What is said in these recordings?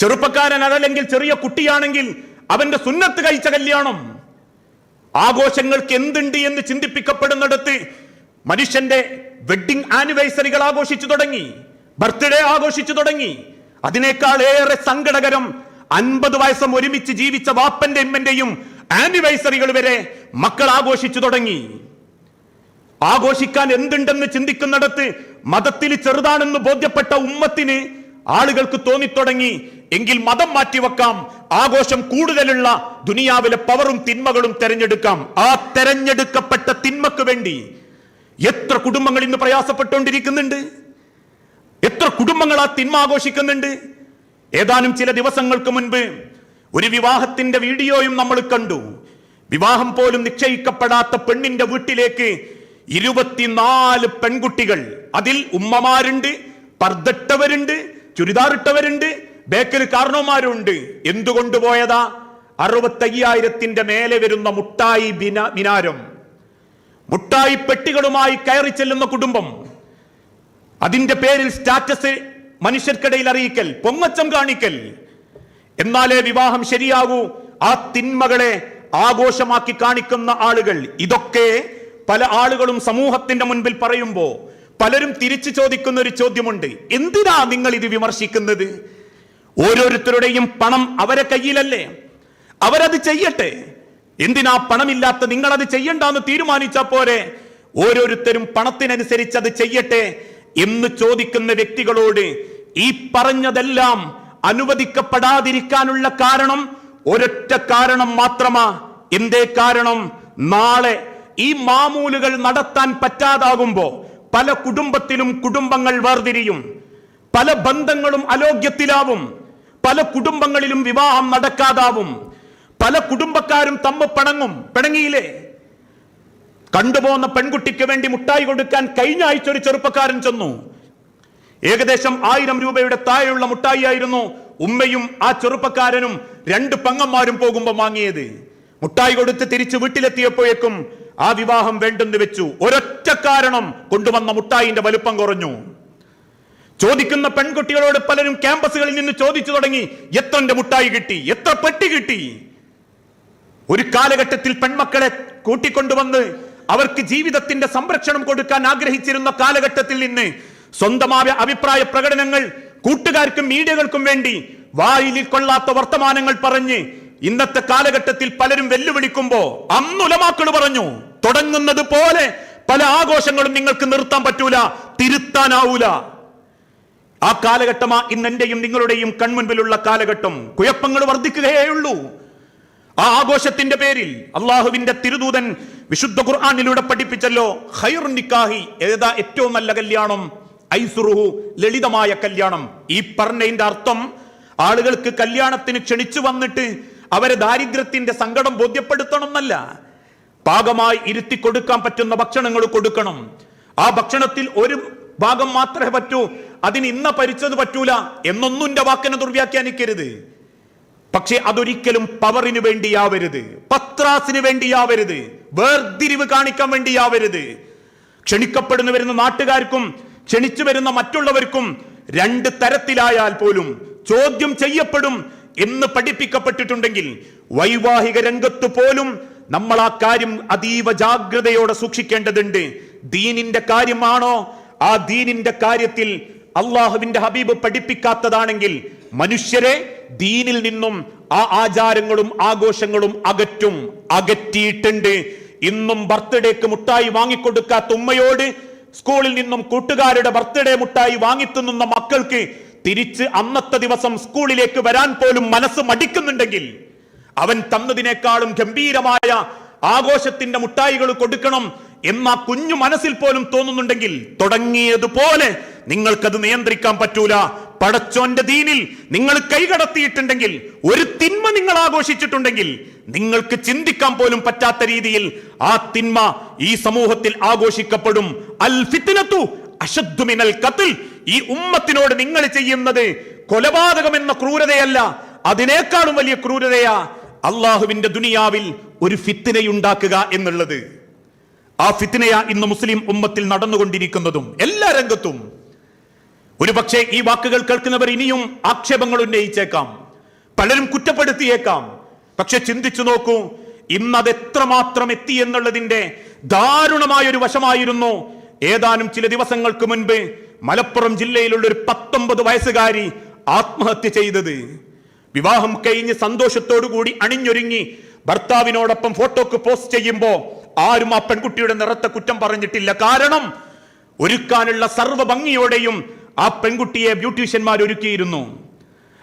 ചെറുപ്പക്കാരൻ അതല്ലെങ്കിൽ ചെറിയ കുട്ടിയാണെങ്കിൽ അവന്റെ സുന്നത്ത് കഴിച്ച കല്യാണം. ആഘോഷങ്ങൾക്ക് എന്തുണ്ട് എന്ന് ചിന്തിപ്പിക്കപ്പെടുന്നിടത്ത് മനുഷ്യന്റെ വെഡിങ് ആനിവേഴ്സറികൾ ആഘോഷിച്ചു തുടങ്ങി. ബർത്ത്ഡേ ആഘോഷിച്ചു തുടങ്ങി. അതിനേക്കാൾ ഏറെ സങ്കടകരം അൻപത് വയസ്സം ഒരുമിച്ച് ജീവിച്ച വാപ്പന്റെ എമ്മന്റെയും ആനിവേഴ്സറികൾ വരെ മക്കൾ ആഘോഷിച്ചു തുടങ്ങി. ആഘോഷിക്കാൻ എന്തുണ്ടെന്ന് ചിന്തിക്കുന്നിടത്ത് മതത്തിൽ ചെറുതാണെന്ന് ബോധ്യപ്പെട്ട ഉമ്മത്തിന് ആളുകൾക്ക് തോന്നിത്തുടങ്ങി. എങ്കിൽ മതം മാറ്റിവെക്കാം. ആഘോഷം കൂടുതലുള്ള ദുനിയാവിലെ പവറും തിന്മകളും തെരഞ്ഞെടുക്കാം. ആ തെരഞ്ഞെടുക്കപ്പെട്ട തിന്മക്ക് വേണ്ടി എത്ര കുടുംബങ്ങൾ ഇന്ന് പ്രയാസപ്പെട്ടുകൊണ്ടിരിക്കുന്നുണ്ട്. എത്ര കുടുംബങ്ങൾ ആ തിന്മ ആഘോഷിക്കുന്നുണ്ട്. ഏതാനും ചില ദിവസങ്ങൾക്ക് മുൻപ് ഒരു വിവാഹത്തിന്റെ വീഡിയോയും നമ്മൾ കണ്ടു. വിവാഹം പോലും നിശ്ചയിക്കപ്പെടാത്ത പെണ്ണിന്റെ വീട്ടിലേക്ക് ഇരുപത്തിനാല് പെൺകുട്ടികൾ. അതിൽ ഉമ്മമാരുണ്ട് പർദ്ദട്ടവരുണ്ട് ചുരിദാറിട്ടവരുണ്ട് ബേക്കൽ കാരണവന്മാരുണ്ട് എന്തുകൊണ്ട് പോയതാ? അറുപത്തയ്യായിരത്തിന്റെ മേലെ വരുന്ന മുട്ടായി ബിന മുട്ടായി പെട്ടികളുമായി കയറി ചെല്ലുന്ന കുടുംബം. അതിന്റെ പേരിൽ സ്റ്റാറ്റസ് മനുഷ്യർക്കിടയിൽ അറിയിക്കൽ പൊങ്ങച്ചം കാണിക്കൽ. എന്നാലേ വിവാഹം ശരിയാകൂ. ആ തിന്മകളെ ആഘോഷമാക്കി കാണിക്കുന്ന ആളുകൾ. ഇതൊക്കെ പല ആളുകളും സമൂഹത്തിന്റെ മുൻപിൽ പറയുമ്പോ പലരും തിരിച്ചു ചോദിക്കുന്ന ഒരു ചോദ്യമുണ്ട്. എന്തിനാ നിങ്ങൾ ഇത് വിമർശിക്കുന്നത്? ഓരോരുത്തരുടെയും പണം അവരെ കയ്യിലല്ലേ? അവരത് ചെയ്യട്ടെ. എന്തിനാ പണമില്ലാത്ത നിങ്ങൾ അത് ചെയ്യണ്ടെന്ന് തീരുമാനിച്ച പോരെ? ഓരോരുത്തരും പണത്തിനനുസരിച്ച് അത് ചെയ്യട്ടെ എന്ന് ചോദിക്കുന്ന വ്യക്തികളോട് ഈ പറഞ്ഞതെല്ലാം അനുവദിക്കപ്പെടാതിരിക്കാനുള്ള കാരണം ഒരൊറ്റ കാരണം മാത്രമാ. എന്തേ കാരണം? നാളെ ഈ മാമൂലുകൾ നടത്താൻ പറ്റാതാകുമ്പോ പല കുടുംബത്തിലും കുടുംബങ്ങൾ വേർതിരിയും. പല ബന്ധങ്ങളും അലോഗ്യത്തിലാവും. പല കുടുംബങ്ങളിലും വിവാഹം നടക്കാതാവും. പല കുടുംബക്കാരും തമ്മ പണങ്ങും. പിണങ്ങിയിലെ കണ്ടുപോകുന്ന പെൺകുട്ടിക്ക് വേണ്ടി മുട്ടായി കൊടുക്കാൻ കഴിഞ്ഞ ആഴ്ച ഒരു ചെറുപ്പക്കാരൻ ചെന്നു. ഏകദേശം ആയിരം രൂപയുടെ താഴെയുള്ള മുട്ടായി ആയിരുന്നു ഉമ്മയും ആ ചെറുപ്പക്കാരനും രണ്ട് പങ്ങന്മാരും പോകുമ്പോൾ വാങ്ങിയത്. മുട്ടായി കൊടുത്ത് തിരിച്ച് വീട്ടിലെത്തിയപ്പോഴേക്കും ആ വിവാഹം വേണ്ടെന്ന് വെച്ചു ഒരൊറ്റ കാരണം കൊണ്ടുവന്ന മുട്ടായിന്റെ വലുപ്പം കുറഞ്ഞു. ചോദിക്കുന്ന പെൺകുട്ടികളോട് പലരും ക്യാമ്പസുകളിൽ നിന്ന് ചോദിച്ചു തുടങ്ങി എത്രന്റെ മുട്ടായി കിട്ടി? എത്ര പെട്ടി കിട്ടി? ഒരു കാലഘട്ടത്തിൽ പെൺമക്കളെ കൂട്ടിക്കൊണ്ടുവന്ന് അവർക്ക് ജീവിതത്തിന്റെ സംരക്ഷണം കൊടുക്കാൻ ആഗ്രഹിച്ചിരുന്ന കാലഘട്ടത്തിൽ നിന്ന് സ്വന്തമായ അഭിപ്രായ പ്രകടനങ്ങൾ കൂട്ടുകാർക്കും മീഡിയകൾക്കും വേണ്ടി വായിൽ കൊള്ളാത്ത വർത്തമാനങ്ങൾ പറഞ്ഞ് ഇന്നത്തെ കാലഘട്ടത്തിൽ പലരും വെല്ലുവിളിക്കുമ്പോ അന്നുലമാക്കൾ പറഞ്ഞു തുടങ്ങുന്നത് പോലെ പല ആഘോഷങ്ങളും നിങ്ങൾക്ക് നിർത്താൻ പറ്റൂല തിരുത്താനാവൂല. ആ കാലഘട്ടമാ ഇന്ന് എന്റെയും നിങ്ങളുടെയും കൺമുൻപിലുള്ള കാലഘട്ടം. കുഴപ്പങ്ങൾ വർദ്ധിക്കുകയേ ഉള്ളൂ ആ ആഘോഷത്തിന്റെ പേരിൽ അള്ളാഹുവിന്റെ തിരുദൂതൻ വിശുദ്ധ ഖുർആാനിലൂടെ പഠിപ്പിച്ചല്ലോ ഹൈർ നിക്കാഹി ഏതാ ഏറ്റവും നല്ല കല്യാണം? ഐസുറുഹു ലളിതമായ കല്യാണം. ഈ പറഞ്ഞതിന്റെ അർത്ഥം ആളുകൾക്ക് കല്യാണത്തിന് ക്ഷണിച്ചു വന്നിട്ട് അവരെ ദാരിദ്ര്യത്തിന്റെ സങ്കടം ബോധ്യപ്പെടുത്തണം എന്നല്ല പാകമായി ഇരുത്തി കൊടുക്കാൻ പറ്റുന്ന ഭക്ഷണങ്ങൾ കൊടുക്കണം. ആ ഭക്ഷണത്തിൽ ഒരു ഭാഗം മാത്രമേ പറ്റൂ അതിന് ഇന്ന പരിച്ചത് പറ്റൂല എന്നൊന്നും എന്റെ വാക്കിനെ ദുർവ്യാഖ്യാനിക്കരുത്. പക്ഷേ അതൊരിക്കലും പവറിന് വേണ്ടിയാവരുത് പത്രാസിന് വേണ്ടിയാവരുത് വേർതിരിവ് കാണിക്കാൻ വേണ്ടിയാവരുത്. ക്ഷണിക്കപ്പെടുന്നു വരുന്ന നാട്ടുകാർക്കും ക്ഷണിച്ചു വരുന്ന മറ്റുള്ളവർക്കും രണ്ട് തരത്തിലായാൽ പോലും ചോദ്യം ചെയ്യപ്പെടും എന്ന് പഠിപ്പിക്കപ്പെട്ടിട്ടുണ്ടെങ്കിൽ വൈവാഹിക രംഗത്ത് പോലും നമ്മൾ ആ കാര്യം അതീവ ജാഗ്രതയോടെ സൂക്ഷിക്കേണ്ടതുണ്ട്. ദീനിന്റെ കാര്യമാണോ? ആ ദീനിന്റെ കാര്യത്തിൽ അള്ളാഹുവിന്റെ ഹബീബ് പഠിപ്പിക്കാത്തതാണെങ്കിൽ മനുഷ്യരെ ദീനിൽ നിന്നും ആ ആചാരങ്ങളും ആഘോഷങ്ങളും അകറ്റും അകറ്റിയിട്ടുണ്ട്. ഇന്നും ബർത്ത്ഡേക്ക് മുട്ടായി വാങ്ങിക്കൊടുക്കാത്ത ഉമ്മയോട് സ്കൂളിൽ നിന്നും കൂട്ടുകാരുടെ ബർത്ത്ഡേ മുട്ടായി വാങ്ങിത്തുന്നുന്ന മക്കൾക്ക് തിരിച്ച് അന്നത്തെ ദിവസം സ്കൂളിലേക്ക് വരാൻ പോലും മനസ്സ് മടിക്കുന്നുണ്ടെങ്കിൽ അവൻ തന്നതിനേക്കാളും ഗംഭീരമായ ആഘോഷത്തിന്റെ മുട്ടായികൾ കൊടുക്കണം എന്ന കുഞ്ഞു മനസ്സിൽ പോലും തോന്നുന്നുണ്ടെങ്കിൽ തുടങ്ങിയതുപോലെ നിങ്ങൾക്കത് നിയന്ത്രിക്കാൻ പറ്റൂല. പടച്ചോന്റെ ദീനിൽ നിങ്ങൾ കൈകടത്തിയിട്ടുണ്ടെങ്കിൽ ഒരു തിന്മ നിങ്ങൾ ആഘോഷിച്ചിട്ടുണ്ടെങ്കിൽ നിങ്ങൾക്ക് ചിന്തിക്കാൻ പോലും പറ്റാത്ത രീതിയിൽ ആ തിന്മ ഈ സമൂഹത്തിൽ ആഘോഷിക്കപ്പെടും. അൽ ഫിത്തിനത്തു അശദ്ദു മിനൽ ഖത്ൽ ഈ ഉമ്മത്തിനോട് നിങ്ങൾ ചെയ്യുന്നത് കൊലപാതകം എന്ന ക്രൂരതയല്ല. അതിനേക്കാളും വലിയ ക്രൂരതയാ അള്ളാഹുവിന്റെ ദുനിയാവിൽ ഒരു ഫിത്തിനയുണ്ടാക്കുക എന്നുള്ളത്. ആ ഫിത്തിനയ ഇന്ന് മുസ്ലിം ഉമ്മത്തിൽ നടന്നുകൊണ്ടിരിക്കുന്നതും എല്ലാ രംഗത്തും. ഒരു പക്ഷേ ഈ വാക്കുകൾ കേൾക്കുന്നവർ ഇനിയും ആക്ഷേപങ്ങൾ ഉന്നയിച്ചേക്കാം. പലരും കുറ്റപ്പെടുത്തിയേക്കാം. പക്ഷെ ചിന്തിച്ചു നോക്കൂ ഇന്ന് അത് എത്രമാത്രം എത്തി എന്നുള്ളതിന്റെ ദാരുണമായ ഒരു വശമായിരുന്നു ഏതാനും ചില ദിവസങ്ങൾക്ക് മുൻപ് മലപ്പുറം ജില്ലയിലുള്ള ഒരു പത്തൊമ്പത് വയസ്സുകാരി ആത്മഹത്യ ചെയ്തത്. വിവാഹം കഴിഞ്ഞ് സന്തോഷത്തോടു കൂടി അണിഞ്ഞൊരുങ്ങി ഭർത്താവിനോടൊപ്പം ഫോട്ടോക്ക് പോസ്റ്റ് ചെയ്യുമ്പോൾ ആരും ആ പെൺകുട്ടിയുടെ നിറത്തെ കുറ്റം പറഞ്ഞിട്ടില്ല. കാരണം ഒരുക്കാനുള്ള സർവ ഭംഗിയോടെയും ആ പെൺകുട്ടിയെ ബ്യൂട്ടീഷ്യന്മാർ ഒരുക്കിയിരുന്നു.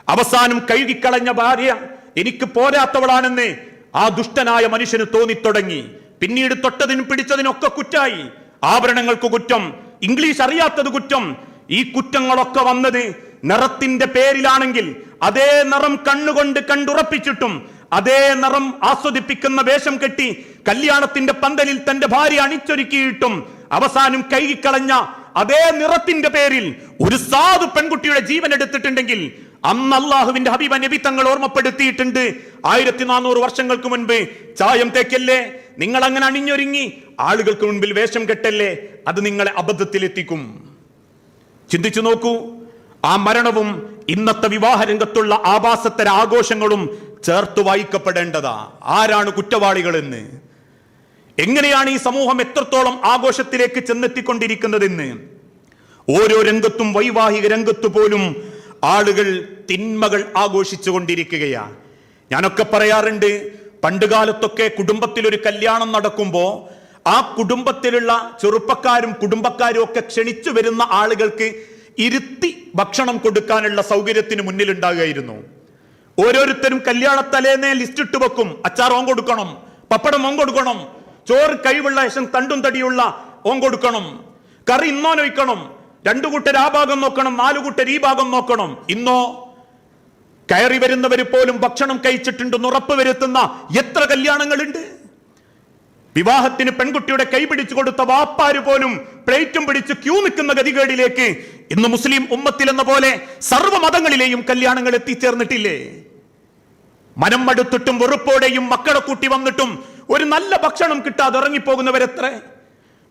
അവസാനം കഴുകിക്കളഞ്ഞ ഭാര്യ എനിക്ക് പോരാത്തവളാണെന്ന് ആ ദുഷ്ടനായ മനുഷ്യന് തോന്നിത്തുടങ്ങി. പിന്നീട് തൊട്ടതിനും പിടിച്ചതിനൊക്കെ കുറ്റായി. ആഭരണങ്ങൾക്ക് കുറ്റം ഇംഗ്ലീഷ് അറിയാത്തത് കുറ്റം. ഈ കുറ്റങ്ങളൊക്കെ വന്നത് നിറത്തിന്റെ പേരിലാണെങ്കിൽ അതേ നിറം കണ്ണുകൊണ്ട് കണ്ടുറപ്പിച്ചിട്ടും അതേ നിറം ആസ്വദിപ്പിക്കുന്ന വേഷം കെട്ടി കല്യാണത്തിന്റെ പന്തലിൽ തന്റെ ഭാര്യ അണിച്ചൊരുക്കിയിട്ടും അവസാനം കൈകിക്കളഞ്ഞ അതേ നിറത്തിന്റെ പേരിൽ ഒരു സാധു പെൺകുട്ടിയുടെ ജീവൻ എടുത്തിട്ടുണ്ടെങ്കിൽ അന്ന് അള്ളാഹുവിന്റെ ഹബീബ നബി തങ്ങൾ ഓർമ്മപ്പെടുത്തിയിട്ടുണ്ട്. ആയിരത്തി നാനൂറ് വർഷങ്ങൾക്ക് മുൻപ് ചായം തേക്കല്ലേ? നിങ്ങൾ അങ്ങനെ അണിഞ്ഞൊരുങ്ങി ആളുകൾക്ക് മുൻപിൽ വേഷം കെട്ടല്ലേ? അത് നിങ്ങളെ അബദ്ധത്തിലെത്തിക്കും. ചിന്തിച്ചു നോക്കൂ. ആ മരണവും ഇന്നത്തെ വിവാഹ രംഗത്തുള്ള ആഭാസത്തര ആഘോഷങ്ങളും ചേർത്ത് വായിക്കപ്പെടേണ്ടതാ. ആരാണ് കുറ്റവാളികളെന്ന്? എങ്ങനെയാണ് ഈ സമൂഹം എത്രത്തോളം ആഘോഷത്തിലേക്ക് ചെന്നെത്തിക്കൊണ്ടിരിക്കുന്നതെന്ന്? ഓരോ രംഗത്തും വൈവാഹിക രംഗത്തു പോലും ആളുകൾ തിന്മകൾ ആഘോഷിച്ചു കൊണ്ടിരിക്കുകയാണ് ഞാനൊക്കെ പറയാറുണ്ട് പണ്ടുകാലത്തൊക്കെ കുടുംബത്തിൽ ഒരു കല്യാണം നടക്കുമ്പോൾ ആ കുടുംബത്തിലുള്ള ചെറുപ്പക്കാരും കുടുംബക്കാരും ഒക്കെ ക്ഷണിച്ചു വരുന്ന ആളുകൾക്ക് ഇരുത്തി ഭക്ഷണം കൊടുക്കാനുള്ള സൗകര്യത്തിന് മുന്നിലുണ്ടാകുമായിരുന്നു ഓരോരുത്തരും കല്യാണ തലേന്നേ ലിസ്റ്റ് ഇട്ട് വെക്കും. അച്ചാർ ഓൻ കൊടുക്കണം പപ്പടം ഓം കൊടുക്കണം ചോറ് കഴിവുള്ള ശേഷം തണ്ടും തടിയുള്ള ഓൻ കൊടുക്കണം കറി ഇന്നോൻ ഒഴിക്കണം രണ്ടു കൂട്ടർ ആ ഭാഗം നോക്കണം നാലു കൂട്ടർ ഈ ഭാഗം നോക്കണം. ഇന്നോ കയറി വരുന്നവർ പോലും ഭക്ഷണം കഴിച്ചിട്ടുണ്ടെന്ന് ഉറപ്പ് വരുത്തുന്ന എത്ര കല്യാണങ്ങളുണ്ട്? വിവാഹത്തിന് പെൺകുട്ടിയുടെ കൈ പിടിച്ചു കൊടുത്ത വാപ്പാര് പോലും പ്ലേറ്റും പിടിച്ച് ക്യൂ നിൽക്കുന്ന ഗതികേടിലേക്ക് ഇന്ന് മുസ്ലിം ഉമ്മത്തിൽ എന്ന പോലെ സർവ മതങ്ങളിലെയും കല്യാണങ്ങൾ എത്തിച്ചേർന്നിട്ടില്ലേ? മനം മടുത്തിട്ടും വെറുപ്പോടെയും മക്കളെ കൂട്ടി വന്നിട്ടും ഒരു നല്ല ഭക്ഷണം കിട്ടാതെ ഇറങ്ങിപ്പോകുന്നവരെത്ര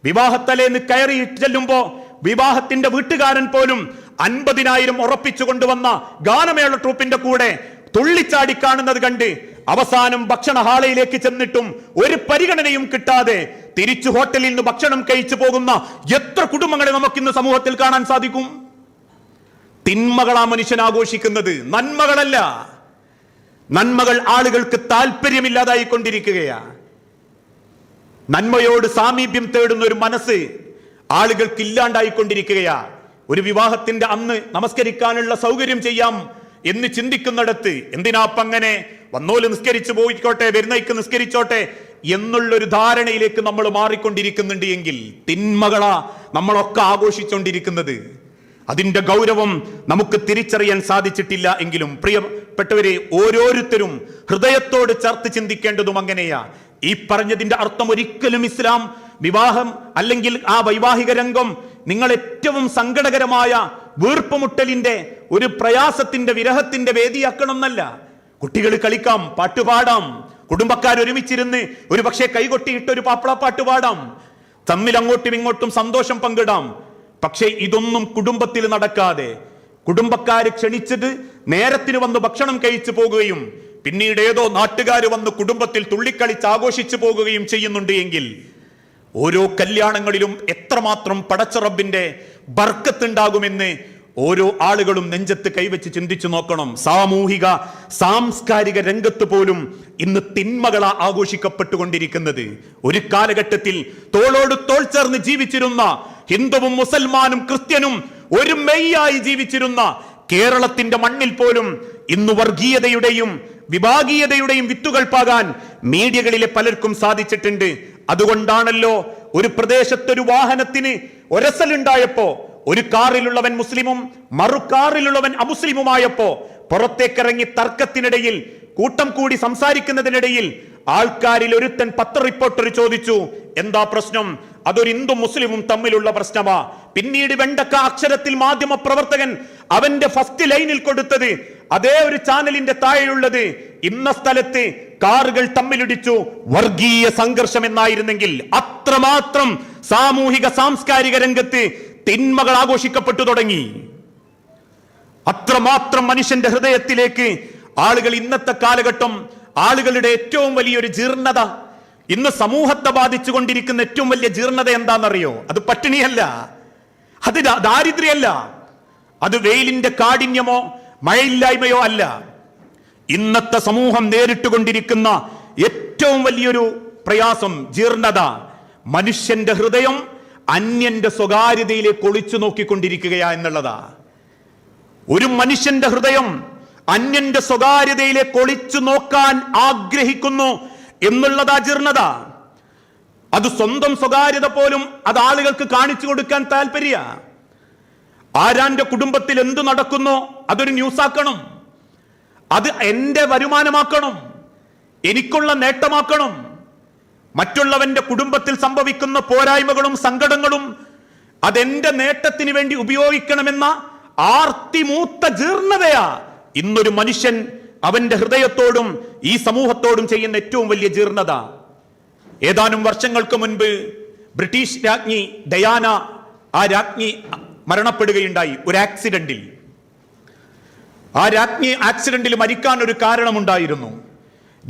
വിവാഹത്തലേന്ന് കയറി ചെല്ലുമ്പോ വിവാഹത്തിന്റെ വീട്ടുകാരൻ പോലും അൻപതിനായിരം ഉറപ്പിച്ചു കൊണ്ടുവന്ന ഗാനമേള ട്രൂപ്പിന്റെ കൂടെ തുള്ളിച്ചാടി കാണുന്നത് കണ്ട് അവസാനം ഭക്ഷണ ഹാളയിലേക്ക് ചെന്നിട്ടും ഒരു പരിഗണനയും കിട്ടാതെ തിരിച്ചു ഹോട്ടലിൽ നിന്ന് ഭക്ഷണം കഴിച്ചു പോകുന്ന എത്ര കുടുംബങ്ങളെ നമുക്ക് ഇന്ന് സമൂഹത്തിൽ കാണാൻ സാധിക്കും? തിന്മകളാ മനുഷ്യൻ ആഘോഷിക്കുന്നത് നന്മകളല്ല. നന്മകൾ ആളുകൾക്ക് താല്പര്യമില്ലാതായി കൊണ്ടിരിക്കുകയാണ് നന്മയോട് സാമീപ്യം തേടുന്ന ഒരു മനസ്സ് ആളുകൾക്ക് ഇല്ലാണ്ടായിക്കൊണ്ടിരിക്കുകയാ. ഒരു വിവാഹത്തിന്റെ അന്ന് നമസ്കരിക്കാനുള്ള സൗകര്യം ചെയ്യാം. എന്ന് ചിന്തിക്കുന്നിടത്ത് എന്തിനാപ്പ അങ്ങനെ? വന്നോൽ നിസ്കരിച്ചു പോയിക്കോട്ടെ വരുന്നയ്ക്ക് നിസ്കരിച്ചോട്ടെ എന്നുള്ളൊരു ധാരണയിലേക്ക് നമ്മൾ മാറിക്കൊണ്ടിരിക്കുന്നുണ്ട് എങ്കിൽ തിന്മകളാ നമ്മളൊക്കെ ആഘോഷിച്ചുകൊണ്ടിരിക്കുന്നത് അതിന്റെ ഗൗരവം നമുക്ക് തിരിച്ചറിയാൻ സാധിച്ചിട്ടില്ല എങ്കിലും പ്രിയപ്പെട്ടവരെ ഓരോരുത്തരും ഹൃദയത്തോട് ചേർത്ത് ചിന്തിക്കേണ്ടതും അങ്ങനെയാ. ഈ പറഞ്ഞതിന്റെ അർത്ഥം ഒരിക്കലും ഇസ്ലാം വിവാഹം അല്ലെങ്കിൽ ആ വൈവാഹിക രംഗം നിങ്ങൾ ഏറ്റവും സങ്കടകരമായ വീർപ്പുമുട്ടലിന്റെ ഒരു പ്രയാസത്തിന്റെ വിരഹത്തിന്റെ വേദിയാക്കണം എന്നല്ല കുട്ടികൾ കളിക്കാം പാട്ടുപാടാം കുടുംബക്കാർ ഒരുമിച്ചിരുന്ന് ഒരു പക്ഷേ കൈകൊട്ടിയിട്ട് ഒരു പാപ്പിളപ്പാട്ട് പാടാം. തമ്മിൽ അങ്ങോട്ടും ഇങ്ങോട്ടും സന്തോഷം പങ്കിടാം. പക്ഷേ ഇതൊന്നും കുടുംബത്തിൽ നടക്കാതെ. കുടുംബക്കാർ ക്ഷണിച്ചിട്ട് നേരത്തിന് വന്ന് ഭക്ഷണം കഴിച്ചു പോകുകയും പിന്നീട് ഏതോ നാട്ടുകാർ വന്ന് കുടുംബത്തിൽ തുള്ളിക്കളിച്ച് ആഘോഷിച്ചു പോകുകയും ചെയ്യുന്നുണ്ട് എങ്കിൽ ഓരോ കല്യാണങ്ങളിലും എത്രമാത്രം പടച്ചറബിന്റെ ബർക്കത്തുണ്ടാകുമെന്ന് ഓരോ ആളുകളും നെഞ്ചത്ത് കൈവച്ച് ചിന്തിച്ചു നോക്കണം. സാമൂഹിക സാംസ്കാരിക രംഗത്ത് പോലും ഇന്ന് തിന്മകളാ ആഘോഷിക്കപ്പെട്ടുകൊണ്ടിരിക്കുന്നത്. ഒരു കാലഘട്ടത്തിൽ തോളോട് തോൾ ചേർന്ന് ജീവിച്ചിരുന്ന ഹിന്ദുവും മുസൽമാനും ക്രിസ്ത്യനും ഒരു മെയ്യായി ജീവിച്ചിരുന്ന കേരളത്തിന്റെ മണ്ണിൽ പോലും ഇന്ന് വർഗീയതയുടെയും വിഭാഗീയതയുടെയും വിത്തുകൾ പാകാൻ മീഡിയകളിലെ പലർക്കും സാധിച്ചിട്ടുണ്ട്. അതുകൊണ്ടാണല്ലോ ഒരു പ്രദേശത്തൊരു വാഹനത്തിന് ഒരസലുണ്ടായപ്പോ ഒരു കാറിലുള്ളവൻ മുസ്ലിമും മറു കാറിലുള്ളവൻ അമുസ്ലിമുമായപ്പോ പുറത്തേക്കിറങ്ങി തർക്കത്തിനിടയിൽ കൂട്ടം കൂടി സംസാരിക്കുന്നതിനിടയിൽ ആൾക്കാരിൽ ഒരുത്തൻ പത്ര റിപ്പോർട്ടർ ചോദിച്ചു എന്താ പ്രശ്നം? അതൊരു ഹിന്ദു മുസ്ലിമും തമ്മിലുള്ള പ്രശ്നമാ. പിന്നീട് വെണ്ടക്ക അക്ഷരത്തിൽ മാധ്യമ പ്രവർത്തകൻ അവന്റെ ഫസ്റ്റ് ലൈനിൽ കൊടുത്തത് അതേ ഒരു ചാനലിന്റെ താഴെയുള്ളത്. ഇന്ന സ്ഥലത്ത് കാറുകൾ തമ്മിലിടിച്ചു. വർഗീയ സംഘർഷം എന്നായിരുന്നെങ്കിൽ അത്രമാത്രം സാമൂഹിക സാംസ്കാരിക രംഗത്ത് തിന്മകൾ ആഘോഷിക്കപ്പെട്ടു തുടങ്ങി. അത്രമാത്രം മനുഷ്യന്റെ ഹൃദയത്തിലേക്ക് ആളുകൾ ഇന്നത്തെ കാലഘട്ടം ആളുകളുടെ ഏറ്റവും വലിയൊരു ജീർണത ഇന്ന് സമൂഹത്തെ ബാധിച്ചുകൊണ്ടിരിക്കുന്ന ഏറ്റവും വലിയ ജീർണത എന്താണെന്നറിയോ? അത് പട്ടിണിയല്ല. അത് ദാരിദ്ര്യമല്ല അത് വെയിലിന്റെ കാഠിന്യമോ മഴയില്ലായ്മയോ അല്ല. ഇന്നത്തെ സമൂഹം നേരിട്ടുകൊണ്ടിരിക്കുന്ന ഏറ്റവും വലിയൊരു പ്രയാസം ജീർണത. മനുഷ്യന്റെ ഹൃദയം അന്യന്റെ സ്വകാര്യതയിലേക്ക് ഒളിച്ചു നോക്കിക്കൊണ്ടിരിക്കുകയാ എന്നുള്ളതാ. ഒരു മനുഷ്യന്റെ ഹൃദയം അന്യന്റെ സ്വകാര്യതയിലേക്ക് ഒളിച്ചു നോക്കാൻ ആഗ്രഹിക്കുന്നു എന്നുള്ളതാ അജീർണത അത് സ്വന്തം സ്വകാര്യത പോലും അത് ആളുകൾക്ക് കാണിച്ചു കൊടുക്കാൻ താല്പര്യ. ആരാന്റെ കുടുംബത്തിൽ എന്തു നടക്കുന്നോ അതൊരു ന്യൂസാക്കണം. അത് എന്റെ വരുമാനമാക്കണം. എനിക്കുള്ള നേട്ടമാക്കണം. മറ്റുള്ളവന്റെ കുടുംബത്തിൽ സംഭവിക്കുന്ന പോരായ്മകളും സങ്കടങ്ങളും അതെന്റെ നേട്ടത്തിന് വേണ്ടി ഉപയോഗിക്കണമെന്ന ആർത്തിമൂത്ത ജീർണതയാ ഇന്നൊരു മനുഷ്യൻ അവന്റെ ഹൃദയത്തോടും ഈ സമൂഹത്തോടും ചെയ്യുന്ന ഏറ്റവും വലിയ ജീർണത. ഏതാനും വർഷങ്ങൾക്ക് മുൻപ് ബ്രിട്ടീഷ് രാജ്ഞി ഡയാന ആ രാജ്ഞി മരണപ്പെടുകയുണ്ടായി ഒരു ആക്സിഡന്റിൽ. ആ രാജ്ഞി ആക്സിഡന്റിൽ മരിക്കാൻ ഒരു കാരണമുണ്ടായിരുന്നു.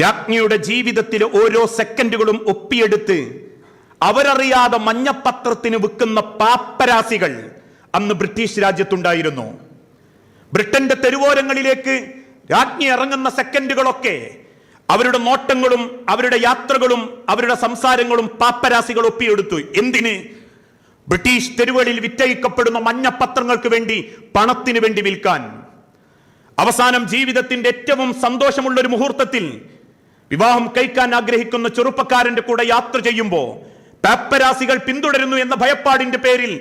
രാജ്ഞിയുടെ ജീവിതത്തിലെ ഓരോ സെക്കൻഡുകളും ഒപ്പിയെടുത്ത് അവരറിയാതെ മഞ്ഞപ്പത്രത്തിന് വിൽക്കുന്ന പാപ്പരാസികൾ അന്ന് ബ്രിട്ടീഷ് രാജ്യത്തുണ്ടായിരുന്നു. ബ്രിട്ടന്റെ തെരുവോരങ്ങളിലേക്ക് രാജ്ഞി ഇറങ്ങുന്ന സെക്കൻഡുകളൊക്കെ അവരുടെ നോട്ടങ്ങളും അവരുടെ യാത്രകളും അവരുടെ സംസാരങ്ങളും പാപ്പരാസികൾ ഒപ്പിയെടുത്തു. എന്തിന്? ബ്രിട്ടീഷ് തെരുവുകളിൽ വിറ്റയിക്കപ്പെടുന്ന മഞ്ഞപ്പത്രങ്ങൾക്ക് വേണ്ടി പണത്തിന് വേണ്ടി വിൽക്കാൻ. അവസാനം ജീവിതത്തിന്റെ ഏറ്റവും സന്തോഷമുള്ള ഒരു മുഹൂർത്തത്തിൽ വിവാഹം കഴിക്കാൻ ആഗ്രഹിക്കുന്ന ചെറുപ്പക്കാരന്റെ കൂടെ യാത്ര ചെയ്യുമ്പോൾ പാപ്പരാസികൾ പിന്തുടരുന്നു എന്ന ഭയപ്പാടിന്റെ പേരിൽ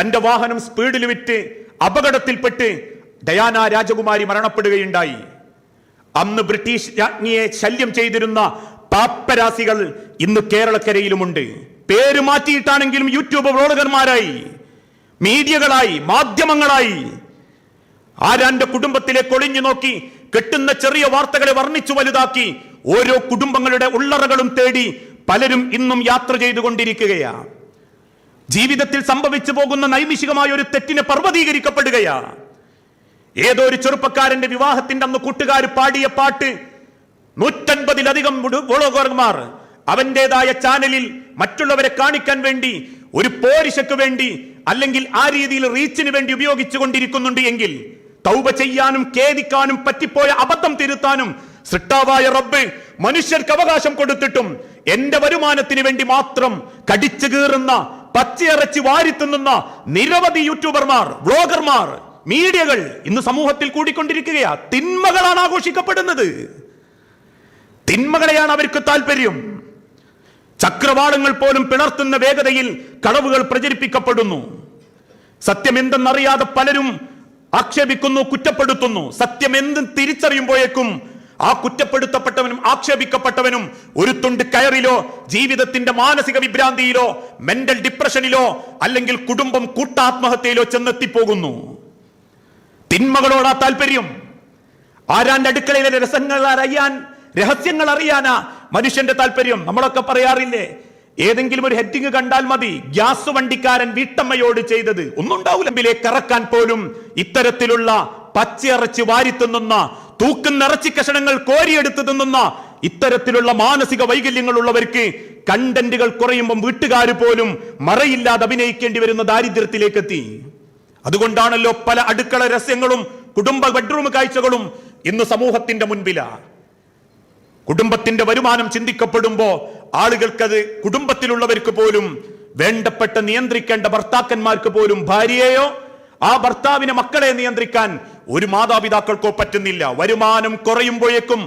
തന്റെ വാഹനം സ്പീഡിൽ വിറ്റ് അപകടത്തിൽപ്പെട്ട് ഡയാന രാജകുമാരി മരണപ്പെടുകയുണ്ടായി. അന്ന് ബ്രിട്ടീഷ് രാജ്ഞിയെ ശല്യം ചെയ്തിരുന്ന പാപ്പരാസികൾ ഇന്ന് കേരളക്കരയിലുമുണ്ട്. പേര് മാറ്റിയിട്ടാണെങ്കിലും യൂട്യൂബ് വ്ളോഗർമാരായി മീഡിയകളായി മാധ്യമങ്ങളായി. ആരാന്റെ കുടുംബത്തിലേക്ക് ഒളിഞ്ഞു നോക്കി കെട്ടുന്ന ചെറിയ വാർത്തകളെ വർണിച്ചു വലുതാക്കി ഓരോ കുടുംബങ്ങളുടെ ഉള്ളറകളും തേടി പലരും ഇന്നും യാത്ര ചെയ്തുകൊണ്ടിരിക്കുകയാണ് ജീവിതത്തിൽ സംഭവിച്ചു പോകുന്ന നൈമിഷികമായ ഒരു തെറ്റിനെ പർവതീകരിക്കപ്പെടുകയാ. ഏതോ ഒരു ചെറുപ്പക്കാരന്റെ വിവാഹത്തിന്റെ അന്ന് കൂട്ടുകാർ പാടിയ പാട്ട് നൂറ്റൻപതിലധികം വ്ളോഗർമാർ അവന്റേതായ ചാനലിൽ മറ്റുള്ളവരെ കാണിക്കാൻ വേണ്ടി ഒരു പോരിശയ്ക്ക് വേണ്ടി അല്ലെങ്കിൽ ആ രീതിയിൽ റീച്ചിന് വേണ്ടി ഉപയോഗിച്ചു കൊണ്ടിരിക്കുന്നുണ്ട് എങ്കിൽ തൗബ ചെയ്യാനും ഖേദിക്കാനും പറ്റിപ്പോയ അബദ്ധം തിരുത്താനും സൃഷ്ടാവായ റബ്ബ് മനുഷ്യർക്ക് അവകാശം കൊടുത്തിട്ടും എന്റെ വരുമാനത്തിന് വേണ്ടി മാത്രം കടിച്ചു കീറുന്ന പച്ചയിറച്ചി തിന്നുന്ന നിരവധി യൂട്യൂബർമാർ വ്ളോഗർമാർ മീഡിയകൾ ഇന്ന് സമൂഹത്തിൽ കൂടിക്കൊണ്ടിരിക്കുകയാ. തിന്മകളാണ് ആഘോഷിക്കപ്പെടുന്നത്. തിന്മകളെയാണ് അവർക്ക് താല്പര്യം. ചക്രവാളങ്ങൾ പോലും പിണർത്തുന്ന വേഗതയിൽ കടവുകൾ പ്രചരിപ്പിക്കപ്പെടുന്നു. സത്യം എന്തെന്നറിയാതെ പലരും ആക്ഷേപിക്കുന്നു കുറ്റപ്പെടുത്തുന്നു. സത്യം എന്തും തിരിച്ചറിയുമ്പോഴേക്കും ആ കുറ്റപ്പെടുത്തപ്പെട്ടവനും ആക്ഷേപിക്കപ്പെട്ടവനും ഒരു തുണ്ട് കയറിലോ ജീവിതത്തിന്റെ മാനസിക വിഭ്രാന്തിയിലോ മെന്റൽ ഡിപ്രഷനിലോ അല്ലെങ്കിൽ കുടുംബം കൂട്ടാത്മഹത്യയിലോ ചെന്നെത്തിപ്പോകുന്നു. തിന്മകളോടാ താല്പര്യം. ആരാന്റെ അടുക്കളയിലെ രസങ്ങൾ അറിയാൻ രഹസ്യങ്ങൾ അറിയാനാ മനുഷ്യന്റെ താല്പര്യം. നമ്മളൊക്കെ പറയാറില്ലേ ഏതെങ്കിലും ഒരു ഹെഡിങ് കണ്ടാൽ മതി. ഗ്യാസ് വണ്ടിക്കാരൻ വീട്ടമ്മയോട് ചെയ്തത്. ഒന്നും കറക്കാൻ പോലും ഇത്തരത്തിലുള്ള പച്ചയിറച്ചി തിന്നുന്ന തൂക്കുന്ന നിറച്ചി കഷണങ്ങൾ കോരിയെടുത്ത് തിന്നുന്ന ഇത്തരത്തിലുള്ള മാനസിക വൈകല്യങ്ങൾ ഉള്ളവർക്ക് കണ്ടന്റുകൾ കുറയുമ്പോൾ വീട്ടുകാർ പോലും മറയില്ലാതെ അഭിനയിക്കേണ്ടി വരുന്ന ദാരിദ്ര്യത്തിലേക്ക് എത്തി അതുകൊണ്ടാണല്ലോ പല അടുക്കള രഹസ്യങ്ങളും കുടുംബ ബെഡ്റൂം കാഴ്ചകളും ഇന്ന് സമൂഹത്തിന്റെ മുൻപില. കുടുംബത്തിന്റെ വരുമാനം ചിന്തിക്കപ്പെടുമ്പോ ആളുകൾക്കത് കുടുംബത്തിലുള്ളവർക്ക് പോലും വേണ്ടപ്പെട്ട നിയന്ത്രിക്കേണ്ട ഭർത്താക്കന്മാർക്ക് പോലും ഭാര്യയെയോ ആ ഭർത്താവിനെ മക്കളെ നിയന്ത്രിക്കാൻ ഒരു മാതാപിതാക്കൾക്കോ പറ്റുന്നില്ല. വരുമാനം കുറയുമ്പോഴേക്കും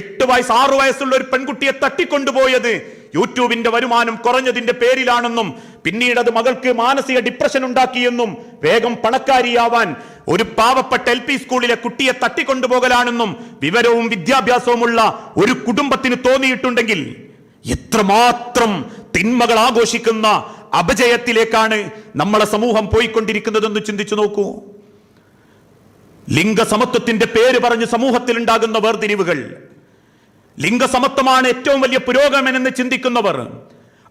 എട്ട് വയസ്സ് ആറു വയസ്സുള്ള ഒരു പെൺകുട്ടിയെ തട്ടിക്കൊണ്ടുപോയത്. യൂട്യൂബിന്റെ വരുമാനം കുറഞ്ഞതിന്റെ പേരിലാണെന്നും പിന്നീട് അത് മകൾക്ക് മാനസിക ഡിപ്രഷൻ ഉണ്ടാക്കിയെന്നും വേഗം പണക്കാരിയാവാൻ ഒരു പാവപ്പെട്ട എൽ പി സ്കൂളിലെ കുട്ടിയെ തട്ടിക്കൊണ്ടുപോകലാണെന്നും വിവരവും വിദ്യാഭ്യാസവുമുള്ള ഒരു കുടുംബത്തിന് തോന്നിയിട്ടുണ്ടെങ്കിൽ എത്രമാത്രം തിന്മകൾ ആഘോഷിക്കുന്ന അപജയത്തിലേക്കാണ് നമ്മളെ സമൂഹം പോയിക്കൊണ്ടിരിക്കുന്നതെന്ന് ചിന്തിച്ചു നോക്കൂ. ലിംഗസമത്വത്തിന്റെ പേര് പറഞ്ഞ് സമൂഹത്തിൽ ഉണ്ടാകുന്ന വേർതിരിവുകൾ ലിംഗസമത്വമാണ് ഏറ്റവും വലിയ പുരോഗമനെന്ന് ചിന്തിക്കുന്നവർ.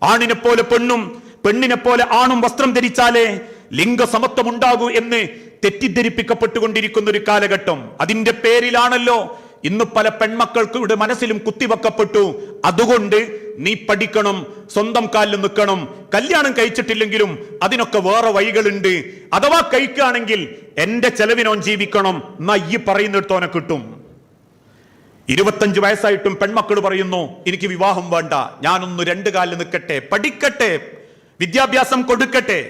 ആണിനെ പോലെ പെണ്ണും പെണ്ണിനെ പോലെ ആണും വസ്ത്രം ധരിച്ചാലേ ലിംഗസമത്വം ഉണ്ടാകൂ എന്ന് തെറ്റിദ്ധരിപ്പിക്കപ്പെട്ടുകൊണ്ടിരിക്കുന്ന ഒരു കാലഘട്ടം. അതിന്റെ പേരിലാണല്ലോ ഇന്ന് പല പെൺമക്കൾക്ക് ഇവിടെ മനസ്സിലും കുത്തിവെക്കപ്പെട്ടു. അതുകൊണ്ട് നീ പഠിക്കണം സ്വന്തം കാലിൽ നിൽക്കണം. കല്യാണം കഴിച്ചിട്ടില്ലെങ്കിലും അതിനൊക്കെ വേറെ വഴികളുണ്ട്. അഥവാ കഴിക്കുകയാണെങ്കിൽ എന്റെ ചെലവിനോൻ ജീവിക്കണം എന്നാ ഈ പറയുന്നിടത്തോനെ കിട്ടും. ഇരുപത്തഞ്ച് വയസ്സായിട്ടും പെൺമക്കൾ പറയുന്നു എനിക്ക് വിവാഹം വേണ്ട. ഞാനൊന്ന് രണ്ട് കാലിൽ നിൽക്കട്ടെ. പഠിക്കട്ടെ. വിദ്യാഭ്യാസം കൊടുക്കട്ടെ.